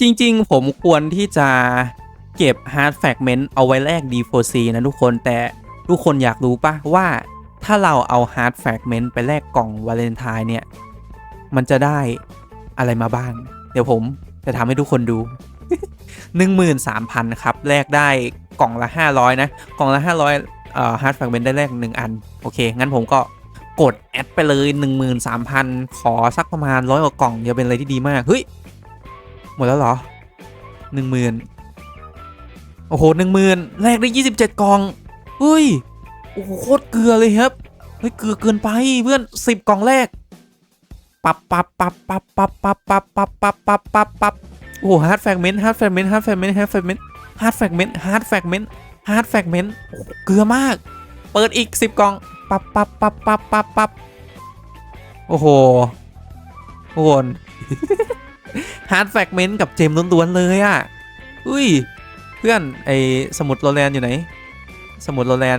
จริงๆ ผมควรที่จะเก็บ hard fragment เอาไว้แลก D4C นะทุกคนแต่ทุกคนอยากรู้ปะว่าถ้าเราเอา hard fragment ไปแลกกล่องวาเลนไทน์เนี่ย มันจะได้อะไรมาบ้าง เดี๋ยวผมจะทำให้ทุกคนดู 13,000 ครับ แลกได้กล่องละ 500 นะ กล่องละ 500เอ่อ hard fragment ได้แลก1 อัน โอเค งั้นผมก็กดแอดไปเลย 13,000 ขอสักประมาณร้อยกว่ากล่องเดี๋ยวเป็นอะไรที่ดีมาก เฮ้ย หมดแล้วเหรอ10,000โอ้โห10,000แลกได้27กล่องเฮ้ย โอ้โหโคตรเกลือเลยครับ เฮ้ยเกลือเกินไปเพื่อน10กล่องแรกปับปับปับปับปับปับปับปับปับปับปับปับโอ้โหฮาร์ดแฟกเมนต์ฮาร์ดแฟกเมนต์ฮาร์ดแฟกเมนต์ฮาร์ดแฟกเมนต์ฮาร์ดแฟกเมนต์ฮาร์ดแฟกเมนต์ฮาร์ดแฟกเมนต์เกลือมาก เปิดอีก10กล่องปับปับปับปับปับปับโอ้โหทุกคน ฮาร์ดแฟกเมนต์กับเจมล้วนๆเลยอะ อุ้ย เพื่อนไอสมุดโรแลนอยู่ไหน สมุดโรแลน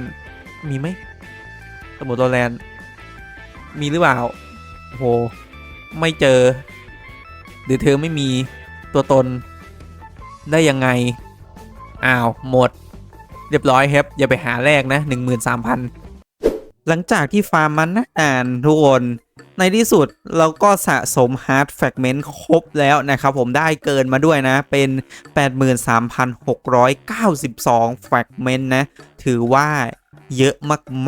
มีไหม สมุดโรแลนมีหรือเปล่าโอ้โหไม่เจอ หรือเธอไม่มีตัวตนได้ยังไง อ้าว หมด เรียบร้อยครับ อย่าไปหาแรกนะ 13,000 หลังจากที่ฟาร์มมันนะอ่านทุกคน ในที่สุดเราก็สะสมฮาร์ดแฟกเมนต์ครบแล้วนะครับผมได้เกินมาด้วยนะ เป็น 83,692แฟกเมนต์นะ ถือว่าเยอะ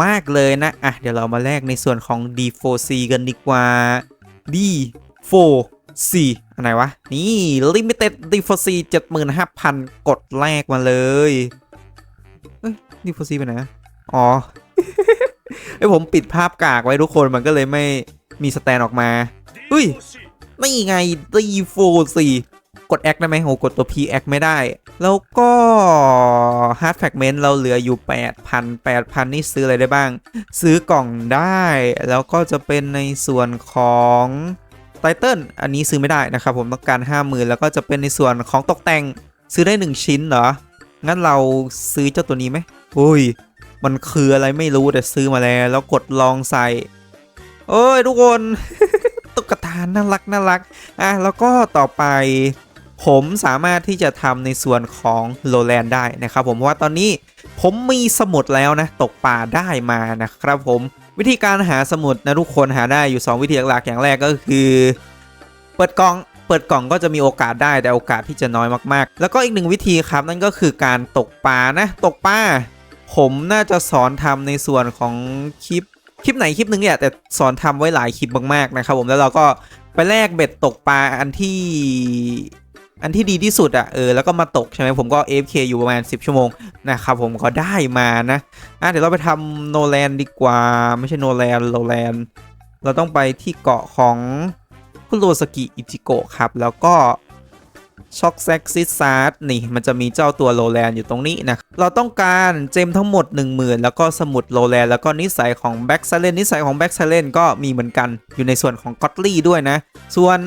มาก ๆ เลยนะ อะ เดี๋ยวเรามาแลกในส่วนของ D4C กันดีกว่า D4C อันไหนวะ นี่ Limited D4C 75,000 กดแลกมาเลย เอ้ย D4C ไปไหนะอ๋อ ไอยผมปิดภาพกากไว้ทุกคนมันก็เลยไม่มีสแตนออกมา อุ้ยนี่ไง D4C กด X ได้ไหมโหกดตัว P X ไม่ได้ แล้วก็ Hard Fragment เราเหลืออยู่ 8,000 8,000 นี่ซื้ออะไรได้บ้าง ซื้อกล่องได้ แล้วก็จะเป็นในส่วนของไตเติลอันนี้ซื้อไม่ได้นะครับผมต้องการ 50,000 แล้วก็จะเป็นในส่วนของตกแต่งซื้อได้ 1 ชิ้นเหรอ งั้นเราซื้อเจ้าตัวนี้ไหมอุ้ย มันคืออะไรไม่รู้แต่ซื้อมาแล้ว แล้วกดลองใส่เอ้ยทุกคน ตุ๊กตาน่ารักน่ารักอะแล้วก็ต่อไปผมสามารถที่จะทำในส่วนของโลแลนได้นะครับผมเพราะว่าตอนนี้ผมมีสมุดแล้วนะ ตกปลาได้มานะครับผมวิธีการหาสมุดนะทุกคนหาได้อยู่ 2 วิธีหลักอย่างแรกก็คือ เปิดกล่องเปิดกล่องก็จะมีโอกาสได้แต่โอกาสที่จะน้อยมากๆ แล้วก็อีกหนึ่งวิธีครับนั่นก็คือการตกปลานะ ตกปลา ผมน่าจะสอนทำในส่วนของคลิปคลิปไหนคลิปหนึ่งเนี่ยแต่สอนทำไว้หลายคลิปมากๆนะครับผมแล้วเราก็ไปแลกเบ็ดตกปลาอันที่อันที่ดีที่สุดอะ่ะเออแล้วก็มาตกใช่ไหมผมก็ AFK อยู่ประมาณ 10 ชั่วโมงนะครับผมก็ได้มานะอะเดี๋ยวเราไปทำโนแลนดีกว่า ไม่ใช่โนแลนโลแลนเราต้องไปที่เกาะของคุโรสกิอิจิโกะครับ แล้วก็ ช็อกแซกซิสซาร์ดนี่ มันจะมีเจ้าตัวโลแลนอยู่ตรงนี้นะ เราต้องการเจมทั้งหมด 10,000 แล้วก็สมุดโลแลนแล้วก็นิสัยของแบ็กซเลนนิสัยของแบ็กซเลนก็มีเหมือนกันอยู่ในส่วนของก็อตลี่ด้วยนะ ส่วน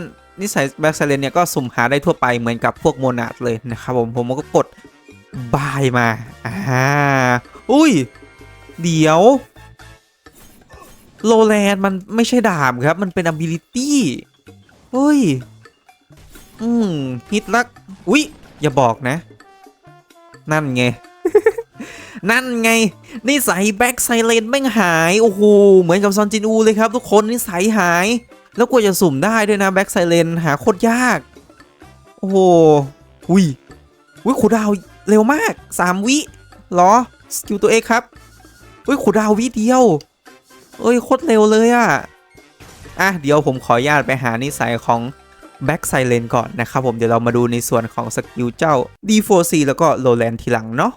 นิสัยแบ็กซเลนเนี่ยก็สุ่มหาได้ทั่วไปเหมือนกับพวกโมนาดเลยนะครับผมผมก็กดบายมาอ่าอุ้ย เดี๋ยวโลแลนมันไม่ใช่ดาบครับ มันเป็น ability เฮ้ย อืมฮิตลัก อุ๊ย อย่าบอกนะ นั่นไง นั่นไงนิสัยแบ็กไซเลนแม่งหาย โอ้โห เหมือนกับซอนจินอูเลยครับ ทุกคนนิสัยหาย แล้วกว่าจะสุ่มได้ด้วยนะแบ็กไซเลนหาโคตรยาก โอ้โห อุ้ย อุ้ยขูดาวเร็วมาก 3 วิเหรอ สกิลตัวเองครับ อุ้ยขูดาววิเดียว เอ้ยโคตรเร็วเลยอะอะ เดี๋ยวผมขออนุญาตไปหานิสัยของ แบ็กไซเลนก่อนนะครับผมเดี๋ยวเรามาดูในส่วนของสกิลเจ้า D4C แล้วก็โลแลนทีหลังเนาะ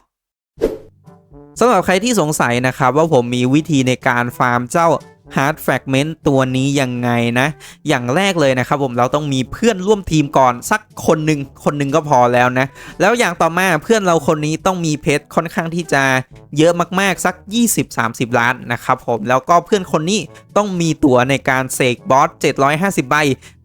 สำหรับใครที่สงสัยนะครับว่าผมมีวิธีในการฟาร์มเจ้า Hard Fragment ตัวนี้ยังไงนะ อย่างแรกเลยนะครับผมเราต้องมีเพื่อนร่วมทีมก่อนสักคนหนึ่งคนหนึ่งก็พอแล้วนะ แล้วอย่างต่อมาเพื่อนเราคนนี้ต้องมีเพชรค่อนข้างที่จะเยอะมากๆสัก 20-30 ล้านนะครับผมแล้วก็เพื่อนคนนี้ต้องมีตั๋วในการเสกบอส 750 ใบ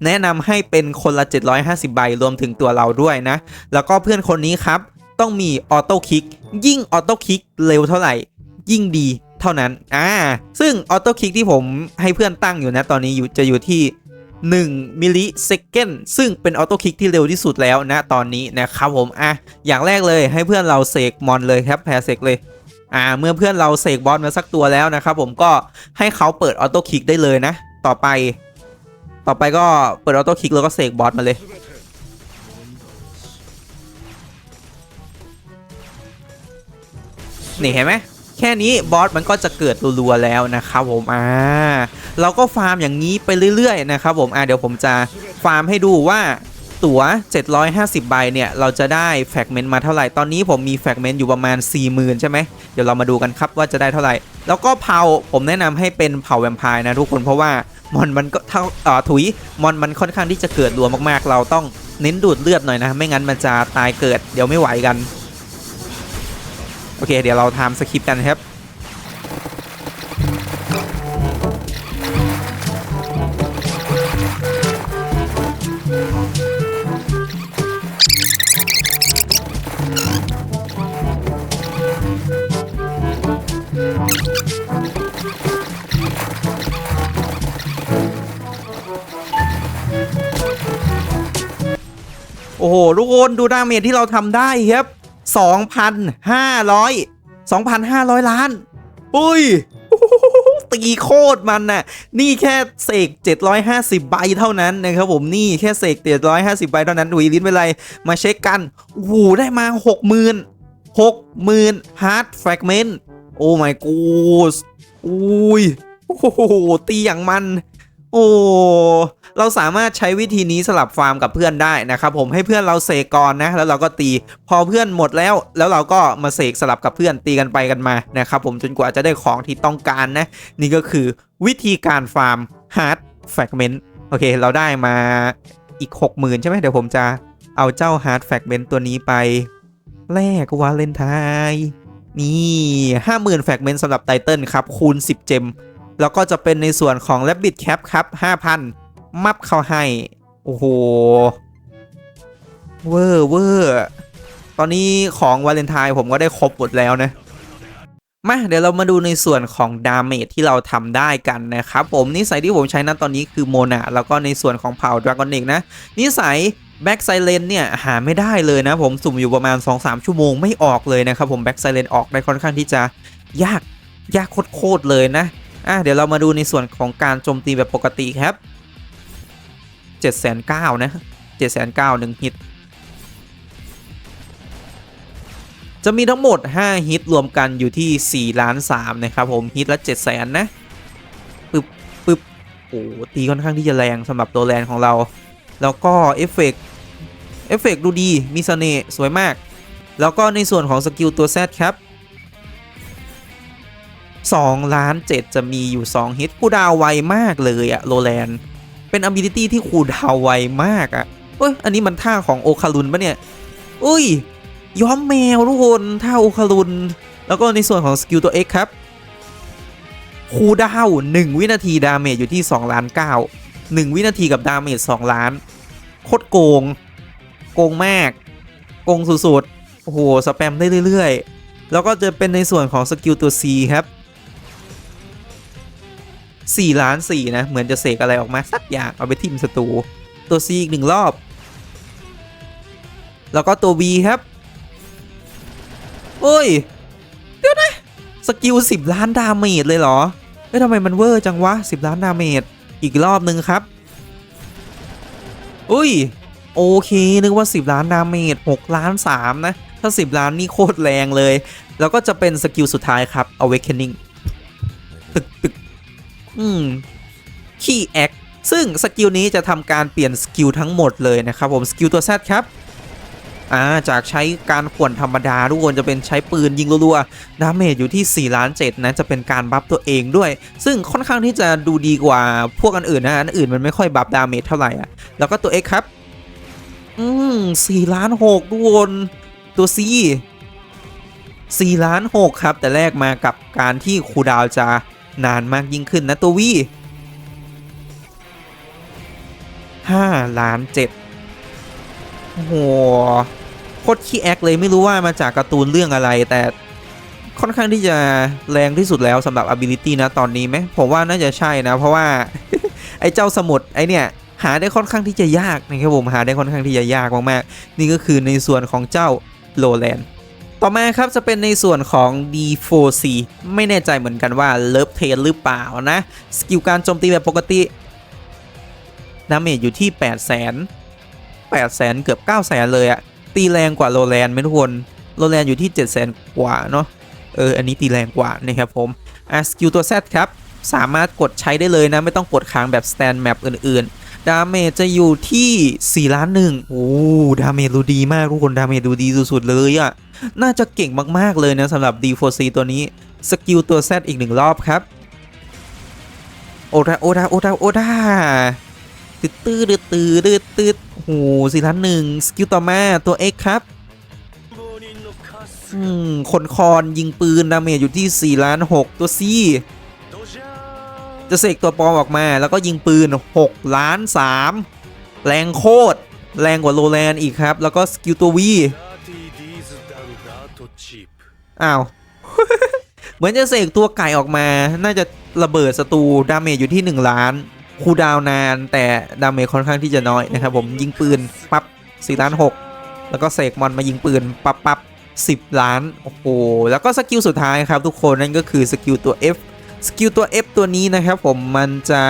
แนะนำให้เป็นคนละ 750 ใบ รวมถึงตัวเราด้วยนะ แล้วก็เพื่อนคนนี้ครับ ต้องมีออโต้คิก ยิ่งออโต้คิกเร็วเท่าไหร่ ยิ่งดี เท่านั้น อ่า ซึ่งออโต้คลิกที่ผมให้เพื่อนตั้งอยู่นะ ตอนนี้อยู่จะอยู่ที่1มิลลิเซกนซึ่งเป็นออโต้คลิกที่เร็วที่สุดแล้วนะตอนนี้นะครับผม อะ อย่างแรกเลยให้เพื่อนเราเสกมอนเลยครับแพรเสกเลย อ่า เมื่อเพื่อนเราเสกบอสมาสักตัวแล้วนะครับผมก็ให้เขาเปิดออโต้คลิกได้เลยนะ ต่อไป ต่อไปก็เปิดออโต้คลิกแล้วก็เสกบอสมาเลย นี่เห็นไหม แค่นี้บอสมันก็จะเกิดรัวๆแล้วนะครับผมอ่าเราก็ฟาร์มอย่างนี้ไปเรื่อยๆนะครับผมอ่าเดี๋ยวผมจะฟาร์มให้ดูว่าตั๋ว 750 ใบเนี่ย เราจะได้แฟกเมนต์มาเท่าไหร่ ตอนนี้ผมมีแฟกเมนต์อยู่ประมาณ 40,000 ใช่ไหม เดี๋ยวเรามาดูกันครับว่าจะได้เท่าไหร่ แล้วก็เผา ผมแนะนำให้เป็นเผาแวมไพร์นะทุกคน เพราะว่ามอนมันก็เท่าอ่าถุย มอนมันค่อนข้างที่จะเกิดรัวมากๆ เราต้องเน้นดูดเลือดหน่อยนะ ไม่งั้นมันจะตายเกิด เดี๋ยวไม่ไหวกัน โอเค เดี๋ยวเราทำสคริปต์กันครับโอ้โหทุกคนดูดาเมจที่เราทำได้ครับ 2,500 2,500 ล้านอุ้ย ตีโคตรมันน่ะ นี่แค่เสก 750 ใบเท่านั้นนะครับผม นี่แค่เสก 750 ใบเท่านั้นดุยลิ้นเป็นไร มาเช็คกันโอ้โหได้มา 60,000 60,000 hard fragment โอ้ my god อุ้ย โอ้โหตีอย่างมัน โอ้ เราสามารถใช้วิธีนี้สลับฟาร์มกับเพื่อนได้นะครับผมให้เพื่อนเราเสกก่อนนะแล้วเราก็ตีพอเพื่อนหมดแล้ว แล้วเราก็มาเสกสลับกับเพื่อนตีกันไปกันมานะครับผมจนกว่าจะได้ของที่ต้องการนะ นี่ก็คือวิธีการฟาร์ม Hard Fragment โอเค เราได้มาอีก 60,000 ใช่ไหมเดี๋ยวผมจะเอาเจ้า Hard Fragment ตัวนี้ไปแลกวาเลนไทน์นี่50,000 Fragment สำหรับไตเติลครับ คูณ 10 เจม แล้วก็จะเป็นในส่วนของ Rabbit Cap ครับ 5,000 มับเข้าให้ โอ้โห เวอร์เวอร์ ตอนนี้ของวาเลนไทน์ผมก็ได้ครบหมดแล้วนะ มาเดี๋ยวเรามาดูในส่วนของดาเมจที่เราทำได้กันนะครับผมนิสัยที่ผมใช้นั้นตอนนี้คือโมนาแล้วก็ในส่วนของเผ่าดราก้อนเนกนะ นิสัยแบ็กไซเลนเนี่ยหาไม่ได้เลยนะผมสุ่มอยู่ประมาณ 2-3 ชั่วโมงไม่ออกเลยนะครับผมแบ็กไซเลนออกได้ค่อนข้างที่จะยากยากโคตรเลยนะ อะเดี๋ยวเรามาดูในส่วนของการโจมตีแบบปกติครับ 7 9 0 0 0นะ7 9 0 0 0หนึ่งฮิต จะมีทั้งหมด 5 ฮิตรวมกันอยู่ที่4ล้าน3นะครับผมฮิตละ7 0 0 0 0นะปึ๊บปึ๊บโอ้ตีค่อนข้างที่จะแรงสำหรับตัวแรงของเรา แล้วก็เอฟเฟกต์เอฟเฟกต์ดูดีมีเสน่ห์สวยมาก แล้วก็ในส่วนของสกิลตัว Z ครับ2ล้าน7จะมีอยู่ 2 ฮิตคูดาวไวมากเลยอะโรแลน เป็น ability ที่คูลดาวไวมากอะเอ้ยอันนี้มันท่าของโอคารุนปะเนี่ยอุ้ยย้อมแมวทุกคนท่าโอคารุน แล้วก็ในส่วนของสกิลตัว X ครับคูดาวน์1วินาทีดาเมจอยู่ที่2ล้าน9 1 วินาทีกับดาเมจ2ล้าน โคตรโกง โกงมาก โกงสุดๆ โอ้โห สแปมได้เรื่อยๆ แล้วก็จะเป็นในส่วนของสกิลตัว C ครับ 4ล้าน4นะ เหมือนจะเสกอะไรออกมาสักอย่างเอาไปทิมศัตรูตัว C อีกหนึ่งรอบ แล้วก็ตัว B ครับ โอ้ย เดี๋ยวนะ สกิล 10 ล้านดาเมจเลยเหรอเอ้ยทำไมมันเวอร์จังวะ 10 ล้านดาเมจอีกรอบหนึ่งครับ อุ้ย โอเค นึกว่า 10 ล้านดาเมจ6ล้าน 3 นะ ถ้า 10 ล้านนี่โคตรแรงเลย แล้วก็จะเป็นสกิลสุดท้ายครับ awakening ตึกตึก อืมขี้แอคซึ่งสกิลนี้จะทำการเปลี่ยนสกิลทั้งหมดเลยนะครับผมสกิลตัว Z ครับอ่าจากใช้การขวนธรรมดาทุกคนจะเป็นใช้ปืนยิงรัวๆดาเมจอยู่ที่ 4 ล้าน7นะจะเป็นการบัฟตัวเองด้วย ซึ่งค่อนข้างที่จะดูดีกว่าพวกอันอื่นนะอันอื่นมันไม่ค่อยบัฟดาเมจเท่าไหร่อะแล้วก็ตัว X ครับ อืม4ล้าน6ทุกคนตัว C 4ล้าน6ครับ แต่แรกมากับการที่คูดาวจะ นานมากยิ่งขึ้นนะตัว V 5ล้าน7โอ้โหโคตรขี้แอคเลยไม่รู้ว่ามาจากการ์ตูนเรื่องอะไร แต่ค่อนข้างที่จะแรงที่สุดแล้วสำหรับ ability นะตอนนี้ไหมผมว่าน่าจะใช่นะ เพราะว่า ไอ้เจ้าสมุดไอ้เนี่ยหาได้ค่อนข้างที่จะยากนะครับผมหาได้ค่อนข้างที่จะยากมากๆนี่ก็คือในส่วนของเจ้าโลแลน ต่อมาครับจะเป็นในส่วนของ D4C ไม่แน่ใจเหมือนกันว่าเลิฟเทนหรือเปล่านะ สกิลการโจมตีแบบปกติดาเมจอยู่ที่ 8 0 0 0 0 0 8 0 0 0 เกือบ 9 0 0 0 0เลยอะตีแรงกว่าโลแลนไหมทุกคนโลแลนด์อยู่ที่7 0 0 0 0 0กว่าเนาะเอออันนี้ตีแรงกว่านะครับผมอะสกิลตัว Z ครับ สามารถกดใช้ได้เลยนะ ไม่ต้องกดค้างแบบสแตนแมปอื่นๆ ดาเมจจะอยู่ที่4ล้านหนึ่งโอ้ดาเมจดูดีมากทุกคนดาเมจดูดีสุดๆเลยอะน่าจะเก่งมากๆเลยนะสำหรับ D4C ตัวนี้ สกิลตัว Z อีกหนึ่งรอบครับ โอดาโอดาโอดาโอดาตืดตืดตืดตืดตืดโอ้โหสี่ล้านหนึ่งสกิลต่อมาตัว X ครับอืมคนคอนยิงปืนดาเมจอยู่ที่4ล้าน6ตัว C จะเสกตัวปลอมออกมา แล้วก็ยิงปืน 6 ล้าน 3 แรงโคตร แรงกว่าโลแลนอีกครับ แล้วก็สกิลตัว V อ้าว เหมือนจะเสกตัวไก่ออกมา น่าจะระเบิดศัตรูดาเมจอยู่ที่ 1 ล้านคูดาวน์นาน แต่ดาเมจค่อนข้างที่จะน้อยนะครับผมยิงปืนปั๊บ4ล้าน6แล้วก็เสกมอนมายิงปืนปั๊บปั๊บ10 ล้าน โอ้โห แล้วก็สกิลสุดท้ายครับทุกคนนั่นก็คือสกิลตัว F สกิลตัว F ตัวนี้นะครับผมมันจะ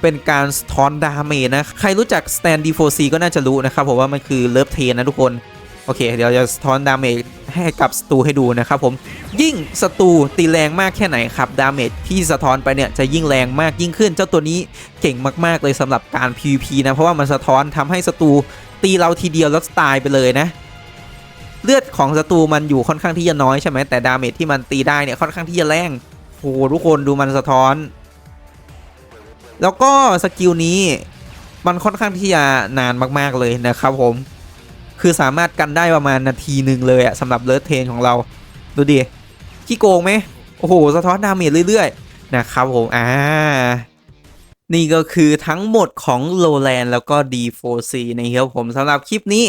เป็นการสะท้อนดาเมจนะ ใครรู้จัก Stand D4C ก็น่าจะรู้นะครับผมว่ามันคือเลิฟเทนนะทุกคน โอเค เดี๋ยวจะสะท้อนดาเมจให้กับศัตรูให้ดูนะครับผม ยิ่งศัตรูตีแรงมากแค่ไหนครับ ดาเมจที่สะท้อนไปเนี่ยจะยิ่งแรงมากยิ่งขึ้น เจ้าตัวนี้เก่งมากๆเลยสำหรับการ PVP นะ เพราะว่ามันสะท้อนทำให้ศัตรูตีเราทีเดียวแล้วตายไปเลยนะเลือดของศัตรูมันอยู่ค่อนข้างที่จะน้อยใช่ไหมแต่ดาเมจที่มันตีได้เนี่ยค่อนข้างที่จะแรง โอ้โหทุกคนดูมันสะท้อน แล้วก็สกิลนี้มันค่อนข้างที่จะนานมากๆเลยนะครับผม คือสามารถกันได้ประมาณนาทีหนึ่งเลยอะสำหรับเลิร์เทนของเรา ดูดิขี้โกงไหมโอ้โห สะท้อนดาเมจเรื่อยๆ นะครับผม อ่า นี่ก็คือทั้งหมดของโลแลนแล้วก็ D4C นะครับผมสำหรับคลิปนี้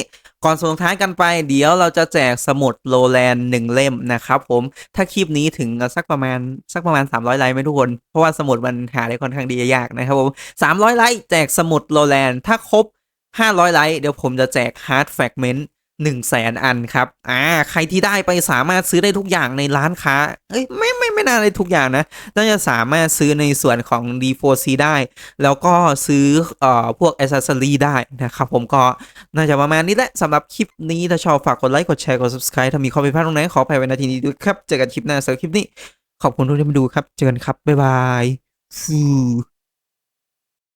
ก่อนส่งท้ายกันไป เดี๋ยวเราจะแจกสมุดโลแลนหนึ่งเล่มนะครับผมถ้าคลิปนี้ถึงสักประมาณสักประมาณ 300 ไลค์ไหมทุกคน เพราะว่าสมุดมันหาได้ค่อนข้างดียากนะครับผม300 ไลค์แจกสมุดโลแลนถ้าครบ 500 ไลค์เดี๋ยวผมจะแจกฮาร์ดแฟกเมนต์ 1 0 0 0 0แสนอันครับ อ่า ใครที่ได้ไปสามารถซื้อได้ทุกอย่างในร้านค้า เอ้ย ไม่ ไม่ ไม่น่าได้ทุกอย่างนะ น่าจะสามารถซื้อในส่วนของ D4C ได้ แล้วก็ซื้อ เอ่อ พวกอ c เซอรีได้นะครับผมก็น่าจะประมาณนี้แหละสำหรับคลิปนี้ ถ้าชอบฝากกดไลค์ กดแชร์ กด subscribe ถ้ามีข้อผิดพลาดตรงไหนขออภัยไว้นาทีนี้ด้วยครับ เจอกันคลิปหน้าสำหรับคลิปนี้ ขอบคุณทุกท่านที่มาดูครับ เจอกันครับ บ๊ายบายฟู